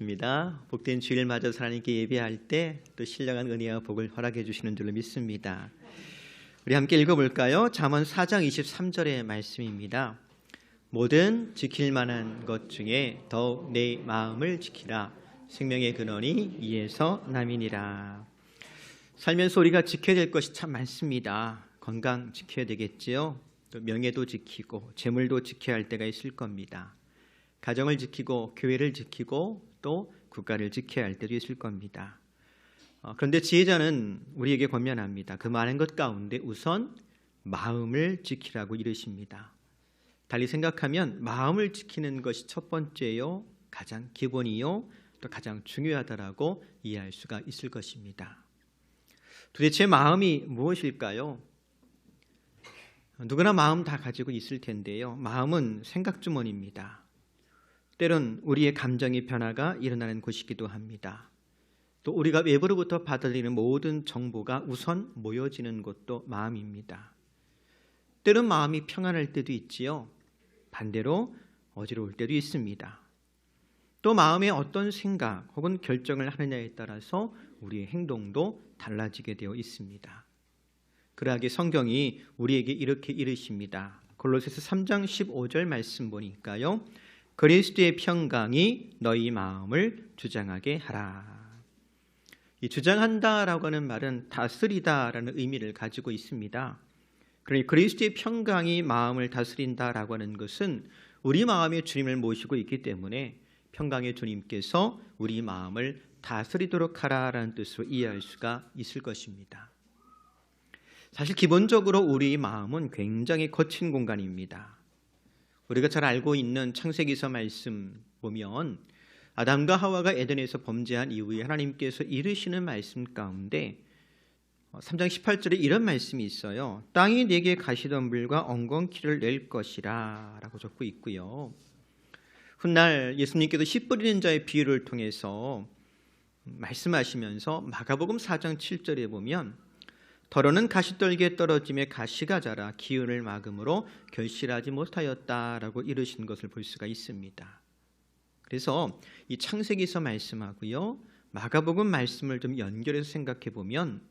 고맙습니다. 복된 주일 맞아서 하나님께 예배할 때 또 신령한 은혜와 복을 허락해 주시는 줄로 믿습니다. 우리 함께 읽어볼까요? 잠언 4장 23절의 말씀입니다. 모든 지킬 만한 것 중에 더욱 내 마음을 지키라. 생명의 근원이 이에서 남이니라. 살면서 우리가 지켜야 될 것이 참 많습니다. 건강 지켜야 되겠지요. 또 명예도 지키고 재물도 지켜야 할 때가 있을 겁니다. 가정을 지키고 교회를 지키고 또 국가를 지켜야 할 때도 있을 겁니다. 어, 그런데 지혜자는 우리에게 권면합니다. 그 많은 것 가운데 우선 마음을 지키라고 이르십니다. 달리 생각하면 마음을 지키는 것이 첫 번째요, 가장 기본이요, 또 가장 중요하다라고 이해할 수가 있을 것입니다. 도대체 마음이 무엇일까요? 누구나 마음 다 가지고 있을 텐데요. 마음은 생각 주머니입니다. 때론 우리의 감정의 변화가 일어나는 곳이기도 합니다. 또 우리가 외부로부터 받아들이는 모든 정보가 우선 모여지는 곳도 마음입니다. 때론 마음이 평안할 때도 있지요. 반대로 어지러울 때도 있습니다. 또 마음에 어떤 생각 혹은 결정을 하느냐에 따라서 우리의 행동도 달라지게 되어 있습니다. 그러하게 성경이 우리에게 이렇게 이르십니다. 골로새서 3장 15절 말씀 보니까요. 그리스도의 평강이 너희 마음을 주장하게 하라. 이 주장한다라고 하는 말은 다스리다라는 의미를 가지고 있습니다. 그러니 그리스도의 평강이 마음을 다스린다라고 하는 것은 우리 마음에 주님을 모시고 있기 때문에 평강의 주님께서 우리 마음을 다스리도록 하라라는 뜻으로 이해할 수가 있을 것입니다. 사실 기본적으로 우리 마음은 굉장히 거친 공간입니다. 우리가 잘 알고 있는 창세기서 말씀 보면 아담과 하와가 에덴에서 범죄한 이후에 하나님께서 이르시는 말씀 가운데 3장 18절에 이런 말씀이 있어요. 땅이 내게 가시덤불과 엉겅퀴를 낼 것이라 라고 적고 있고요. 훗날 예수님께서 씨 뿌리는 자의 비유를 통해서 말씀하시면서 마가복음 4장 7절에 보면 더러는 가시떨기에 떨어짐에 가시가 자라 기운을 막음으로 결실하지 못하였다라고 이르신 것을 볼 수가 있습니다. 그래서 이 창세기서 말씀하고요. 마가복음 말씀을 좀 연결해서 생각해 보면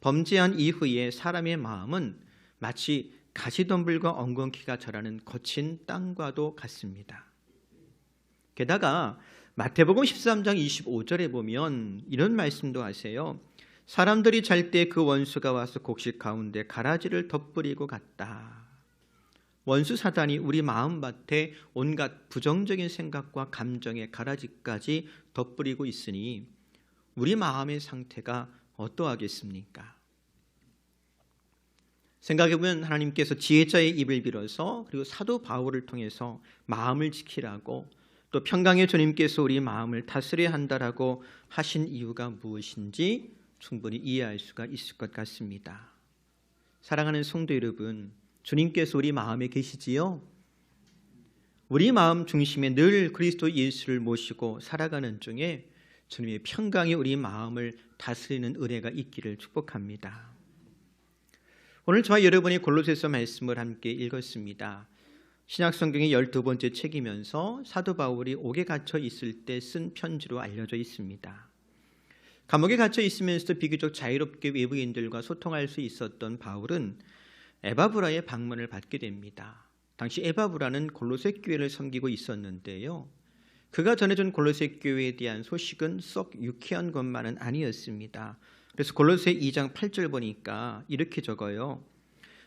범죄한 이후에 사람의 마음은 마치 가시덤불과 엉겅퀴가 자라는 거친 땅과도 같습니다. 게다가 마태복음 13장 25절에 보면 이런 말씀도 하세요. 사람들이 잘 때 그 원수가 와서 곡식 가운데 가라지를 덧뿌리고 갔다. 원수 사단이 우리 마음밭에 온갖 부정적인 생각과 감정의 가라지까지 덧뿌리고 있으니 우리 마음의 상태가 어떠하겠습니까? 생각해보면 하나님께서 지혜자의 입을 빌어서 그리고 사도 바울을 통해서 마음을 지키라고 또 평강의 주님께서 우리 마음을 다스려야 한다라고 하신 이유가 무엇인지 충분히 이해할 수가 있을 것 같습니다. 사랑하는 성도 여러분, 주님께서 우리 마음에 계시지요? 우리 마음 중심에 늘 그리스도 예수를 모시고 살아가는 중에 주님의 평강이 우리 마음을 다스리는 은혜가 있기를 축복합니다. 오늘 저와 여러분이 골로새서 말씀을 함께 읽었습니다. 신약 성경의 열두 번째 책이면서 사도 바울이 옥에 갇혀 있을 때 쓴 편지로 알려져 있습니다. 감옥에 갇혀 있으면서도 비교적 자유롭게 외부인들과 소통할 수 있었던 바울은 에바브라의 방문을 받게 됩니다. 당시 에바브라는 골로새 교회를 섬기고 있었는데요. 그가 전해준 골로새 교회에 대한 소식은 썩 유쾌한 것만은 아니었습니다. 그래서 골로새 2장 8절 보니까 이렇게 적어요.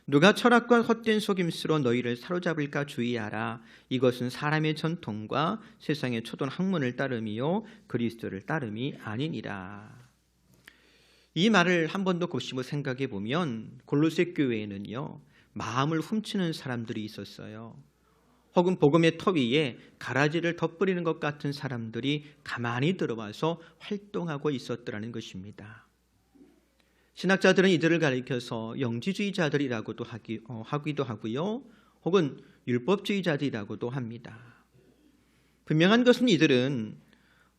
누가 철학과 헛된 속임수로 너희를 사로잡을까 주의하라. 이것은 사람의 전통과 세상의 초돈 학문을 따름이요 그리스도를 따름이 아니니라. 이 말을 한 번 더 곱씹어 생각해 보면 골로새 교회에는요 마음을 훔치는 사람들이 있었어요. 혹은 복음의 터 위에 가라지를 덧뿌리는 것 같은 사람들이 가만히 들어와서 활동하고 있었더라는 것입니다. 신학자들은 이들을 가리켜서 영지주의자들이라고도 하기, 어, 하기도 하고요. 혹은 율법주의자들이라고도 합니다. 분명한 것은 이들은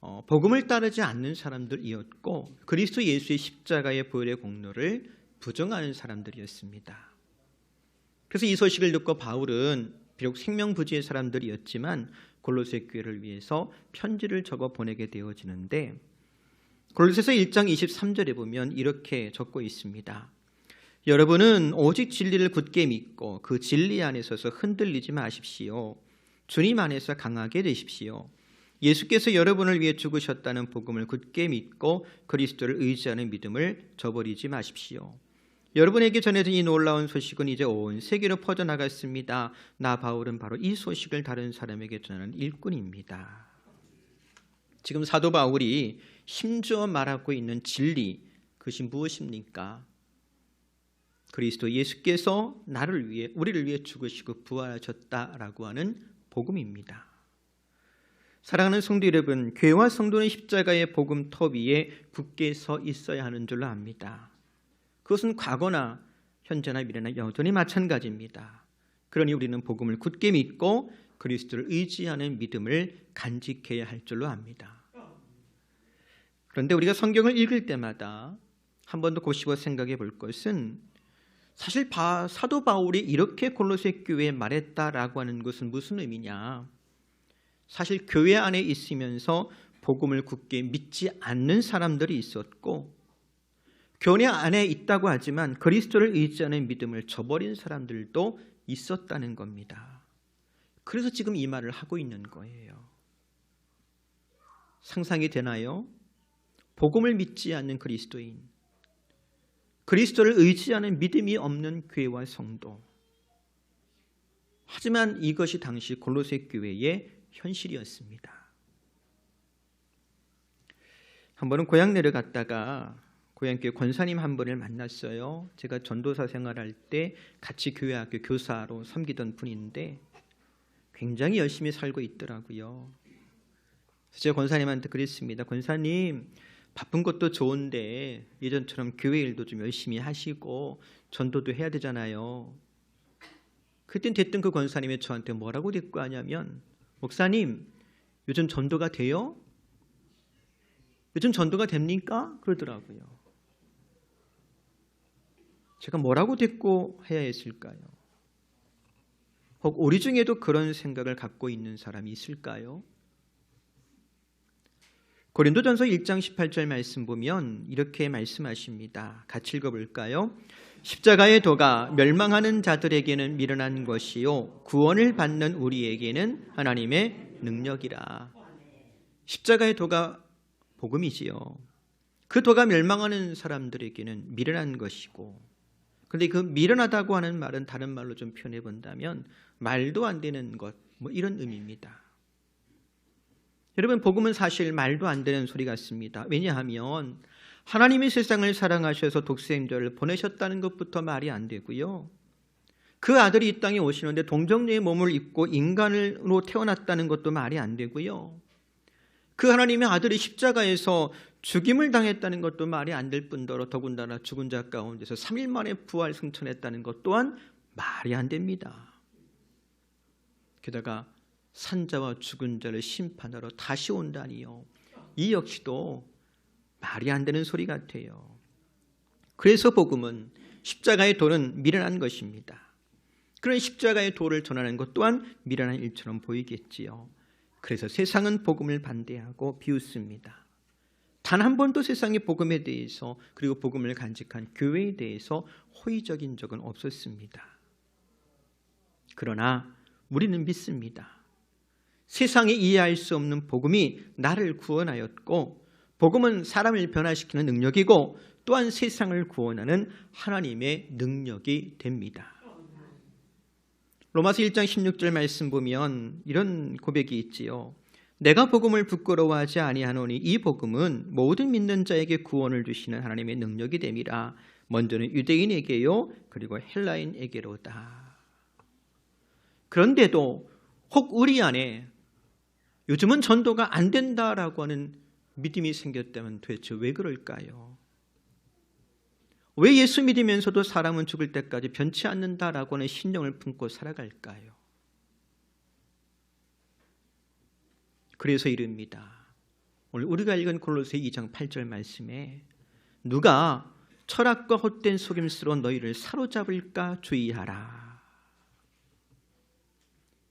어, 복음을 따르지 않는 사람들이었고 그리스도 예수의 십자가의 보혈의 공로를 부정하는 사람들이었습니다. 그래서 이 소식을 듣고 바울은 비록 생명부지의 사람들이었지만 골로새 교회를 위해서 편지를 적어 보내게 되어지는데 골로새서 1장 23절에 보면 이렇게 적고 있습니다. 여러분은 오직 진리를 굳게 믿고 그 진리 안에 서서 흔들리지 마십시오. 주님 안에서 강하게 되십시오. 예수께서 여러분을 위해 죽으셨다는 복음을 굳게 믿고 그리스도를 의지하는 믿음을 저버리지 마십시오. 여러분에게 전해진 이 놀라운 소식은 이제 온 세계로 퍼져나갔습니다. 나 바울은 바로 이 소식을 다른 사람에게 전하는 일꾼입니다. 지금 사도 바울이 힘주어 말하고 있는 진리 그것이 무엇입니까? 그리스도 예수께서 나를 위해 우리를 위해 죽으시고 부활하셨다라고 하는 복음입니다. 사랑하는 성도 여러분, 교회와 성도는 십자가의 복음 터 위에 굳게 서 있어야 하는 줄로 압니다. 그것은 과거나 현재나 미래나 여전히 마찬가지입니다. 그러니 우리는 복음을 굳게 믿고 그리스도를 의지하는 믿음을 간직해야 할 줄로 압니다. 그런데 우리가 성경을 읽을 때마다 한 번더 곱씹어 생각해 볼 것은 사실 사도 바울이 이렇게 골로새 교회에 말했다라고 하는 것은 무슨 의미냐? 사실 교회 안에 있으면서 복음을 굳게 믿지 않는 사람들이 있었고 교회 안에 있다고 하지만 그리스도를 의지하는 믿음을 저버린 사람들도 있었다는 겁니다. 그래서 지금 이 말을 하고 있는 거예요. 상상이 되나요? 복음을 믿지 않는 그리스도인, 그리스도를 의지하는 믿음이 없는 교회와 성도. 하지만 이것이 당시 골로새 교회의 현실이었습니다. 한 번은 고향 내려갔다가 고향교회 권사님 한 분을 만났어요. 제가 전도사 생활할 때 같이 교회학교 교사로 섬기던 분인데 굉장히 열심히 살고 있더라고요. 제가 권사님한테 그랬습니다. 권사님 바쁜 것도 좋은데 예전처럼 교회 일도 좀 열심히 하시고 전도도 해야 되잖아요. 그땐 됐던 그 권사님이 저한테 뭐라고 대꾸 하냐면 목사님 요즘 전도가 돼요? 요즘 전도가 됩니까? 그러더라고요. 제가 뭐라고 대꾸 해야 했을까요? 혹 우리 중에도 그런 생각을 갖고 있는 사람이 있을까요? 고린도전서 1장 18절 말씀 보면 이렇게 말씀하십니다. 같이 읽어볼까요? 십자가의 도가 멸망하는 자들에게는 미련한 것이요 구원을 받는 우리에게는 하나님의 능력이라. 십자가의 도가 복음이지요. 그 도가 멸망하는 사람들에게는 미련한 것이고 그런데 그 미련하다고 하는 말은 다른 말로 좀 표현해 본다면 말도 안 되는 것 뭐 이런 의미입니다. 여러분 복음은 사실 말도 안 되는 소리 같습니다. 왜냐하면 하나님이 세상을 사랑하셔서 독생자를 보내셨다는 것부터 말이 안 되고요. 그 아들이 이 땅에 오시는데 동정녀의 몸을 입고 인간으로 태어났다는 것도 말이 안 되고요. 그 하나님의 아들이 십자가에서 죽임을 당했다는 것도 말이 안 될 뿐더러 더군다나 죽은 자 가운데서 3일 만에 부활 승천했다는 것 또한 말이 안 됩니다. 게다가 산자와 죽은 자를 심판하러 다시 온다니요. 이 역시도 말이 안 되는 소리 같아요. 그래서 복음은 십자가의 도는 미련한 것입니다. 그런 십자가의 도를 전하는 것 또한 미련한 일처럼 보이겠지요. 그래서 세상은 복음을 반대하고 비웃습니다. 단 한 번도 세상의 복음에 대해서 그리고 복음을 간직한 교회에 대해서 호의적인 적은 없었습니다. 그러나 우리는 믿습니다. 세상이 이해할 수 없는 복음이 나를 구원하였고 복음은 사람을 변화시키는 능력이고 또한 세상을 구원하는 하나님의 능력이 됩니다. 로마서 1장 16절 말씀 보면 이런 고백이 있지요. 내가 복음을 부끄러워하지 아니하노니 이 복음은 모든 믿는 자에게 구원을 주시는 하나님의 능력이 됨이라. 먼저는 유대인에게요, 그리고 헬라인에게로다. 그런데도 혹 우리 안에 요즘은 전도가 안 된다라고 하는 믿음이 생겼다면 도대체 왜 그럴까요? 왜 예수 믿으면서도 사람은 죽을 때까지 변치 않는다라고 하는 신령을 품고 살아갈까요? 그래서 이릅니다. 오늘 우리가 읽은 골로새 2장 8절 말씀에 누가 철학과 헛된 속임수로 너희를 사로잡을까 주의하라.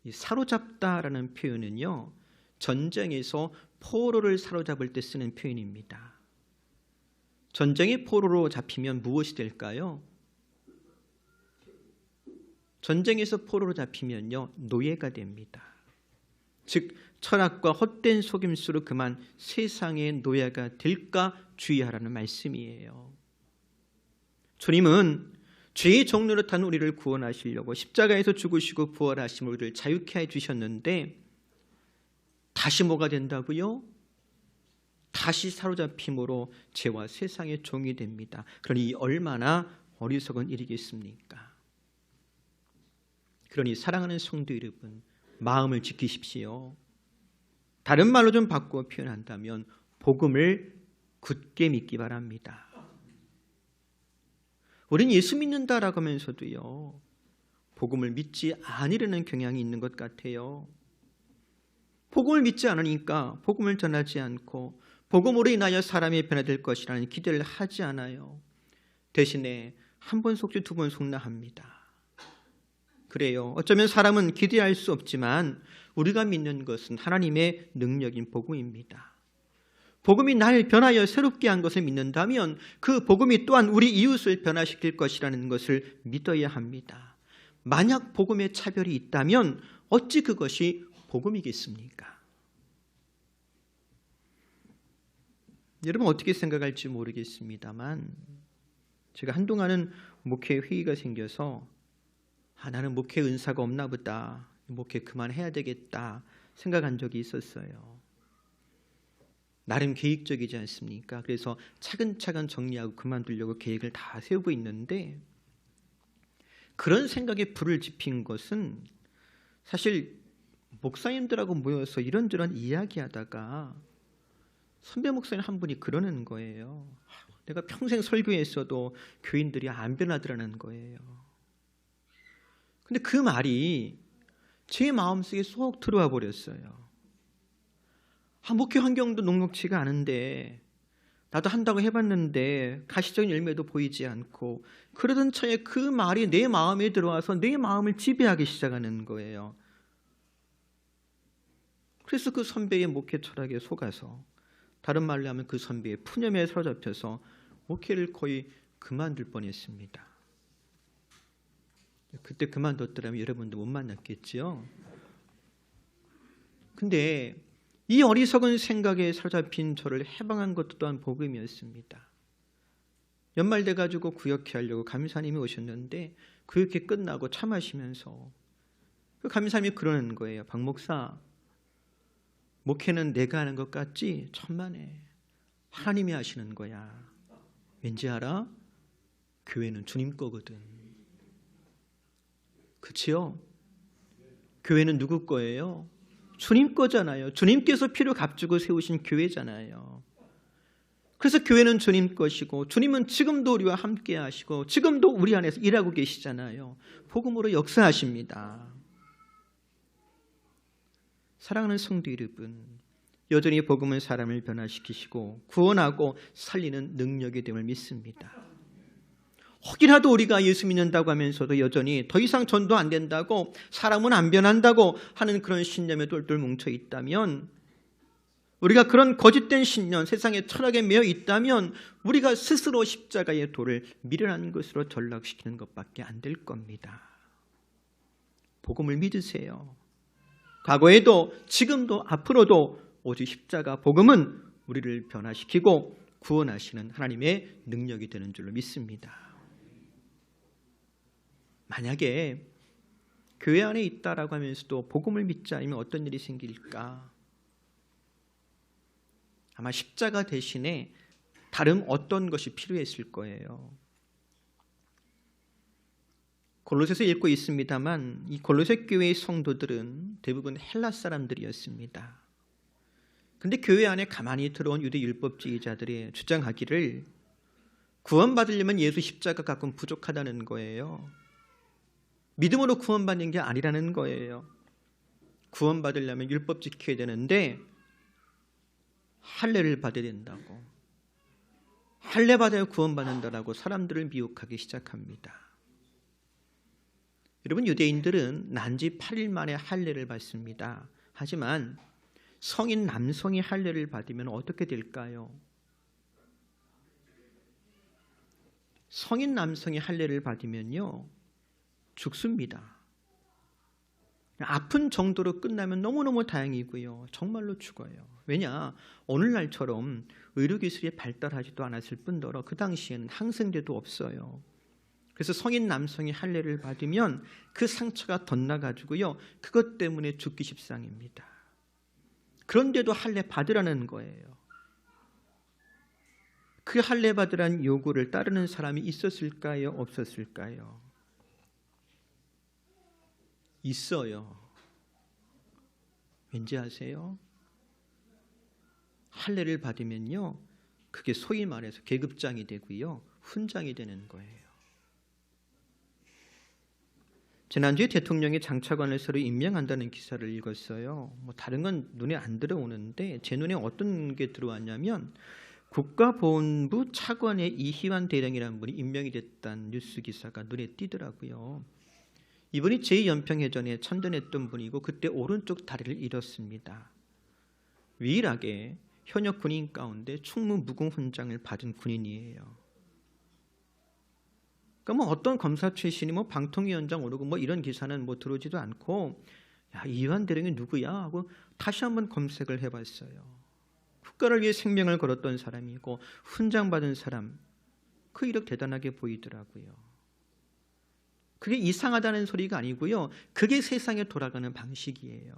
이 사로잡다라는 표현은요. 전쟁에서 포로를 사로잡을 때 쓰는 표현입니다. 전쟁의 포로로 잡히면 무엇이 될까요? 전쟁에서 포로로 잡히면요. 노예가 됩니다. 즉 철학과 헛된 속임수로 그만 세상의 노예가 될까 주의하라는 말씀이에요. 주님은 죄의 종로로 탄 우리를 구원하시려고 십자가에서 죽으시고 부활하신 우리를 자유케 해 주셨는데 다시 뭐가 된다고요? 다시 사로잡힘으로 죄와 세상의 종이 됩니다. 그러니 얼마나 어리석은 일이겠습니까? 그러니 사랑하는 성도 여러분, 마음을 지키십시오. 다른 말로 좀 바꾸어 표현한다면 복음을 굳게 믿기 바랍니다. 우린 예수 믿는다라고 하면서도요. 복음을 믿지 아니려는 경향이 있는 것 같아요. 복음을 믿지 않으니까 복음을 전하지 않고 복음으로 인하여 사람이 변화될 것이라는 기대를 하지 않아요. 대신에 한 번 속지 두 번 속나 합니다. 그래요. 어쩌면 사람은 기대할 수 없지만 우리가 믿는 것은 하나님의 능력인 복음입니다. 복음이 날 변하여 새롭게 한 것을 믿는다면 그 복음이 또한 우리 이웃을 변화시킬 것이라는 것을 믿어야 합니다. 만약 복음의 차별이 있다면 어찌 그것이 복음이겠습니까? 여러분 어떻게 생각할지 모르겠습니다만 제가 한동안은 목회 회의가 생겨서 아, 나는 목회 은사가 없나 보다. 목회 그만해야 되겠다 생각한 적이 있었어요. 나름 계획적이지 않습니까? 그래서 차근차근 정리하고 그만두려고 계획을 다 세우고 있는데 그런 생각에 불을 지핀 것은 사실 목사님들하고 모여서 이런저런 이야기하다가 선배 목사님 한 분이 그러는 거예요. 내가 평생 설교했어도 교인들이 안 변하더라는 거예요. 근데 그 말이 제 마음속에 쏙 들어와 버렸어요. 아, 목회 환경도 녹록치가 않은데 나도 한다고 해봤는데 가시적인 열매도 보이지 않고 그러던 차에 그 말이 내 마음에 들어와서 내 마음을 지배하기 시작하는 거예요. 그래서 그 선배의 목회 철학에 속아서 다른 말로 하면 그 선배의 푸념에 사로잡혀서 목회를 거의 그만둘 뻔했습니다. 그때 그만뒀더라면 여러분도 못 만났겠지요. 근데 이 어리석은 생각에 사로잡힌 저를 해방한 것도 또한 복음이었습니다. 연말 돼 가지고 구역회 하려고 감사님이 오셨는데 구역회 끝나고 차 마시면서 그 감사님이 그러는 거예요. 박 목사 목회는 내가 하는 것 같지? 천만에 하나님이 하시는 거야. 왠지 알아? 교회는 주님 거거든. 그치요? 교회는 누구 거예요? 주님 거잖아요. 주님께서 피를 값주고 세우신 교회잖아요. 그래서 교회는 주님 것이고 주님은 지금도 우리와 함께 하시고 지금도 우리 안에서 일하고 계시잖아요. 복음으로 역사하십니다. 사랑하는 성도 여러분, 여전히 복음은 사람을 변화시키시고 구원하고 살리는 능력이 됨을 믿습니다. 혹이라도 우리가 예수 믿는다고 하면서도 여전히 더 이상 전도 안 된다고 사람은 안 변한다고 하는 그런 신념에 똘똘 뭉쳐 있다면 우리가 그런 거짓된 신념, 세상의 철학에 매여 있다면 우리가 스스로 십자가의 돌을 미련한 것으로 전락시키는 것밖에 안 될 겁니다. 복음을 믿으세요. 과거에도 지금도 앞으로도 오직 십자가 복음은 우리를 변화시키고 구원하시는 하나님의 능력이 되는 줄로 믿습니다. 만약에 교회 안에 있다라고 하면서도 복음을 믿지 않으면 어떤 일이 생길까? 아마 십자가 대신에 다른 어떤 것이 필요했을 거예요. 골로새서 읽고 있습니다만 이 골로새 교회의 성도들은 대부분 헬라 사람들이었습니다. 근데 교회 안에 가만히 들어온 유대 율법주의자들이 주장하기를 구원받으려면 예수 십자가 갖고는 부족하다는 거예요. 믿음으로 구원받는 게 아니라는 거예요. 구원받으려면 율법 지켜야 되는데 할례를 받아야 된다고. 할례 받아야 구원받는다라고 사람들을 미혹하기 시작합니다. 여러분 유대인들은 난지 8일 만에 할례를 받습니다. 하지만 성인 남성이 할례를 받으면 어떻게 될까요? 성인 남성이 할례를 받으면요 죽습니다. 아픈 정도로 끝나면 너무너무 다행이고요. 정말로 죽어요. 왜냐? 오늘날처럼 의료기술이 발달하지도 않았을 뿐더러 그 당시에는 항생제도 없어요. 그래서 성인 남성이 할례를 받으면 그 상처가 덧나가지고요. 그것 때문에 죽기 십상입니다. 그런데도 할례 받으라는 거예요. 그 할례 받으란 요구를 따르는 사람이 있었을까요? 없었을까요? 있어요. 왠지 아세요? 할례를 받으면요. 그게 소위 말해서 계급장이 되고요. 훈장이 되는 거예요. 지난주에 대통령이 장차관을 새로 임명한다는 기사를 읽었어요. 뭐 다른 건 눈에 안 들어오는데 제 눈에 어떤 게 들어왔냐면 국가보훈부 차관의 이희환 대령이라는 분이 임명이 됐다는 뉴스 기사가 눈에 띄더라고요. 이분이 제2연평해전에 천전했던 분이고 그때 오른쪽 다리를 잃었습니다. 유일하게 현역 군인 가운데 충무 무공 훈장을 받은 군인이에요. 그러니까 뭐 어떤 검사 출신이 뭐 방통위원장 오르고 뭐 이런 기사는 뭐 들어오지도 않고 야 이완 대령이 누구야 하고 다시 한번 검색을 해봤어요. 국가를 위해 생명을 걸었던 사람이고 훈장 받은 사람 그 이력 대단하게 보이더라고요. 그게 이상하다는 소리가 아니고요. 그게 세상에 돌아가는 방식이에요.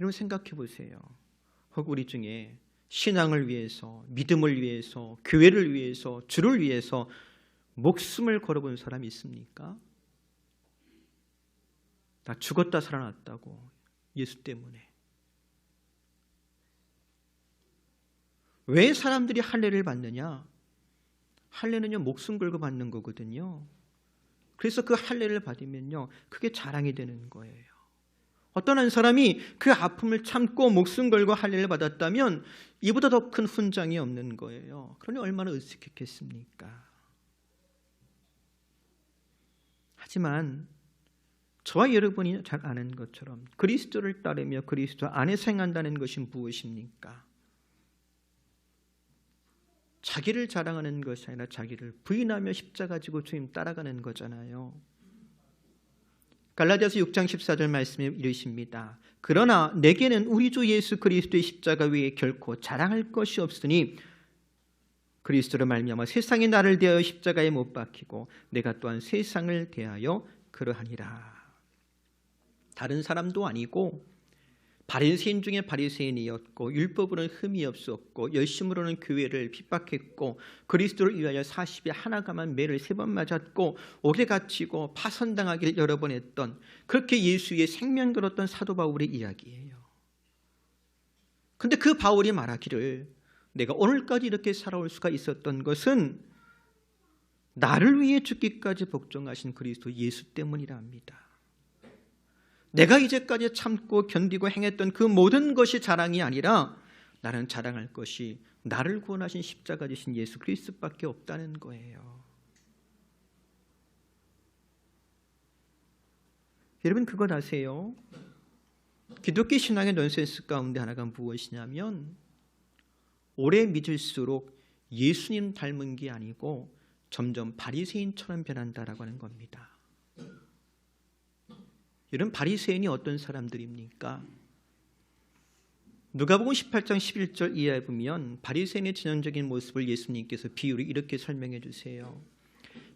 여러분 생각해 보세요. 혹 우리 중에 신앙을 위해서, 믿음을 위해서, 교회를 위해서, 주를 위해서 목숨을 걸어본 사람이 있습니까? 나 죽었다 살아났다고 예수 때문에. 왜 사람들이 할례를 받느냐? 할례는요 목숨 걸고 받는 거거든요. 그래서 그 할례를 받으면요 그게 자랑이 되는 거예요. 어떤 한 사람이 그 아픔을 참고 목숨 걸고 할례를 받았다면 이보다 더 큰 훈장이 없는 거예요. 그러니 얼마나 으쓱했겠습니까? 하지만 저와 여러분이 잘 아는 것처럼 그리스도를 따르며 그리스도 안에 생한다는 것이 무엇입니까? 자기를 자랑하는 것이 아니라 자기를 부인하며 십자가 지고 주님 따라가는 거잖아요. 갈라디아서 6장 14절 말씀에 이르십니다. 그러나 내게는 우리 주 예수 그리스도의 십자가 외에 결코 자랑할 것이 없으니 그리스도로 말미암아 세상이 나를 대하여 십자가에 못 박히고 내가 또한 세상을 대하여 그러하니라. 다른 사람도 아니고 바리새인 중에 바리새인이었고 율법으로는 흠이 없었고 열심으로는 교회를 핍박했고 그리스도를 위하여 40에 하나가만 매를 세 번 맞았고 오래 갇히고 파선당하기를 여러 번 했던 그렇게 예수의 생명 걸었던 사도 바울의 이야기예요. 근데 그 바울이 말하기를 내가 오늘까지 이렇게 살아올 수가 있었던 것은 나를 위해 죽기까지 복종하신 그리스도 예수 때문이라 합니다. 내가 이제까지 참고 견디고 행했던 그 모든 것이 자랑이 아니라 나는 자랑할 것이 나를 구원하신 십자가 지신 예수 그리스도밖에 없다는 거예요. 여러분 그것 아세요? 기독교 신앙의 넌센스 가운데 하나가 무엇이냐면 오래 믿을수록 예수님 닮은 게 아니고 점점 바리새인처럼 변한다라고 하는 겁니다. 이런 바리새인이 어떤 사람들입니까? 누가복음 18장 11절 이하에 보면 바리새인의 전형적인 모습을 예수님께서 비유로 이렇게 설명해 주세요.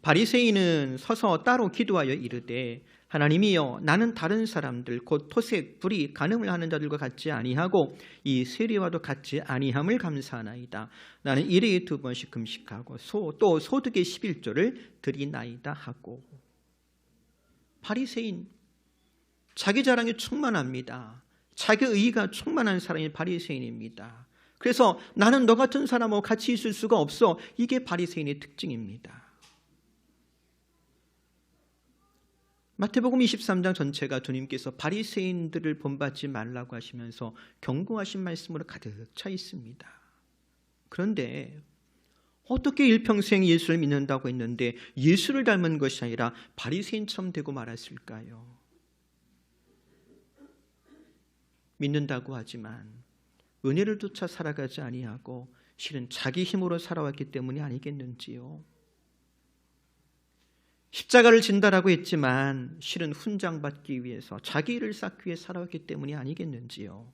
바리새인은 서서 따로 기도하여 이르되 하나님이여 나는 다른 사람들 곧 토색 불이 간음을 하는 자들과 같지 아니하고 이 세리와도 같지 아니함을 감사하나이다. 나는 일에 두 번씩 금식하고 소, 또 소득의 11조를 드리나이다 하고 바리새인 자기 자랑이 충만합니다. 자기 의가 충만한 사람이 바리새인입니다. 그래서 나는 너 같은 사람하고 같이 있을 수가 없어. 이게 바리새인의 특징입니다. 마태복음 23장 전체가 주님께서 바리새인들을 본받지 말라고 하시면서 경고하신 말씀으로 가득 차 있습니다. 그런데 어떻게 일평생 예수를 믿는다고 했는데 예수를 닮은 것이 아니라 바리새인처럼 되고 말았을까요? 믿는다고 하지만 은혜를 쫓아 살아가지 아니하고 실은 자기 힘으로 살아왔기 때문이 아니겠는지요. 십자가를 진다라고 했지만 실은 훈장 받기 위해서 자기 일을 쌓기 위해 살아왔기 때문이 아니겠는지요.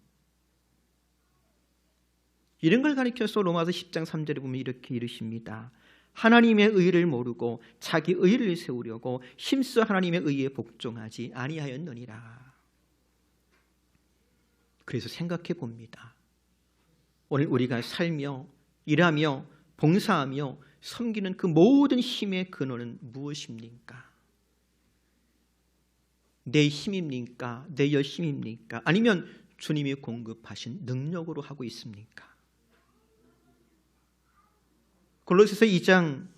이런 걸 가리켜서 로마서 10장 3절에 보면 이렇게 이르십니다. 하나님의 의를 모르고 자기 의를 세우려고 힘써 하나님의 의에 복종하지 아니하였느니라. 그래서 생각해 봅니다. 오늘 우리가 살며 일하며 봉사하며 섬기는 그 모든 힘의 근원은 무엇입니까? 내 힘입니까? 내 열심입니까? 아니면 주님이 공급하신 능력으로 하고 있습니까? 골로새서 2장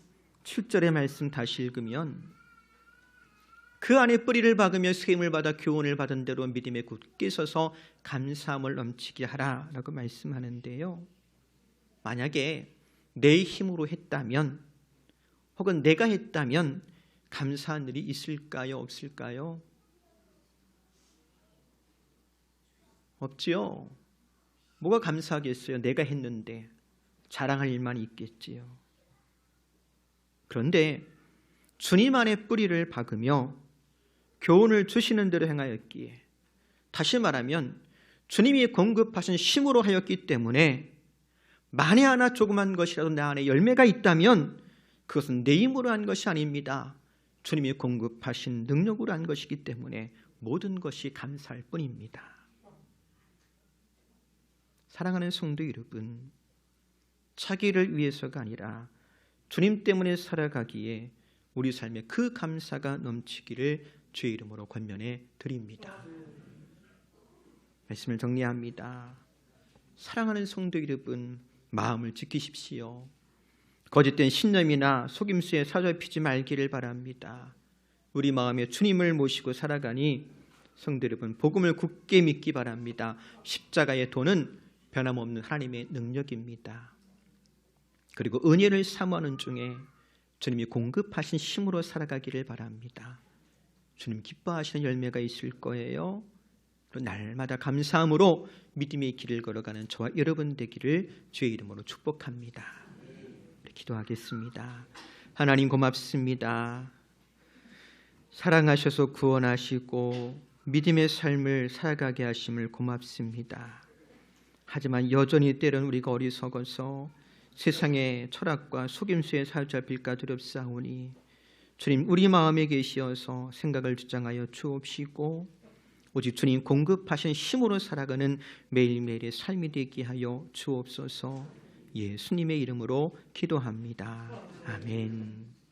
7절의 말씀 다시 읽으면 그 안에 뿌리를 박으며 세임을 받아 교훈을 받은 대로 믿음에 굳게 서서 감사함을 넘치게 하라라고 말씀하는데요. 만약에 내 힘으로 했다면 혹은 내가 했다면 감사한 일이 있을까요? 없을까요? 없지요. 뭐가 감사하겠어요? 내가 했는데 자랑할 일만 있겠지요. 그런데 주님 안에 뿌리를 박으며 교훈을 주시는 대로 행하였기에 다시 말하면 주님이 공급하신 힘으로 하였기 때문에 만에 하나 조그만 것이라도 내 안에 열매가 있다면 그것은 내 힘으로 한 것이 아닙니다. 주님이 공급하신 능력으로 한 것이기 때문에 모든 것이 감사할 뿐입니다. 사랑하는 성도 여러분, 자기를 위해서가 아니라 주님 때문에 살아가기에 우리 삶에 그 감사가 넘치기를 주의 이름으로 권면해 드립니다. 말씀을 정리합니다. 사랑하는 성도 여러분, 마음을 지키십시오. 거짓된 신념이나 속임수에 사로잡히지 말기를 바랍니다. 우리 마음에 주님을 모시고 살아가니 성도 여러분 복음을 굳게 믿기 바랍니다. 십자가의 도는 변함없는 하나님의 능력입니다. 그리고 은혜를 사모하는 중에 주님이 공급하신 힘으로 살아가기를 바랍니다. 주님 기뻐하시는 열매가 있을 거예요. 날마다 감사함으로 믿음의 길을 걸어가는 저와 여러분 되기를 주의 이름으로 축복합니다. 기도하겠습니다. 하나님 고맙습니다. 사랑하셔서 구원하시고 믿음의 삶을 살아가게 하심을 고맙습니다. 하지만 여전히 때론 우리가 어리석어서 세상의 철학과 속임수에 사로잡힐까 두렵사오니 주님 우리 마음에 계시어서 생각을 주장하여 주옵시고 오직 주님 공급하신 힘으로 살아가는 매일매일의 삶이 되게 하여 주옵소서 예수님의 이름으로 기도합니다. 아멘.